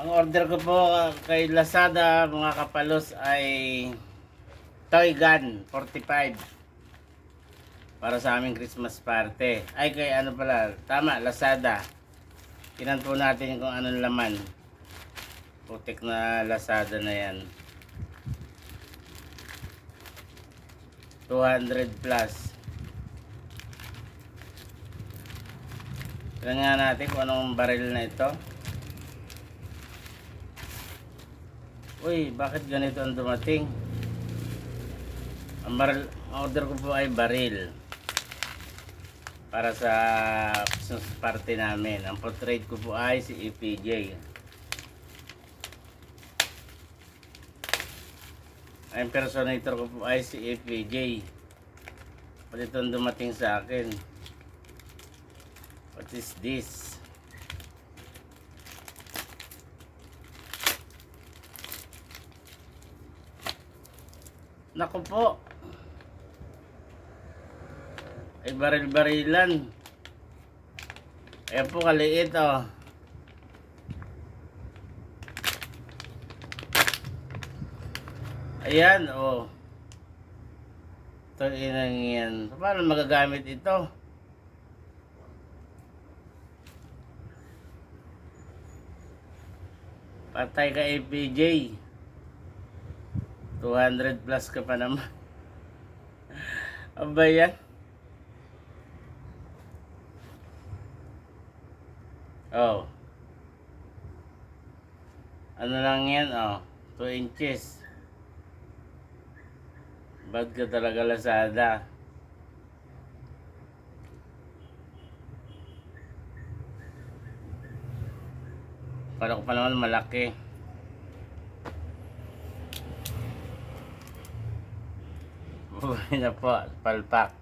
Ang order ko po kay Lazada mga kapalos ay toy gun 45 para sa aming Christmas party. Ay kay ano pala, tama, Lazada. Tinan po natin kung anong laman. Putik na Lazada na yan. 200 plus. Tignan nga natin kung anong baril na ito. Uy, bakit ganito ang dumating? Ang baril, order ko po ay baril. Para sa Christmas party namin. Ang portrait ko po ay si EPJ. Ang impersonator ko po ay si EPJ. Pati itong dumating sa akin. What is this? Naku po. Ay baril-barilan. Ayan po kaliit oh. Ayan oh. Ito inang yan. Paano magagamit ito? Patay ka APJ. 200 plus ka pa naman. Aba yan? Oh. Ano lang yan, oh. 2 inches. Bad ka talaga Lazada. Para ko pa naman malaki. Buhay na po, palpak.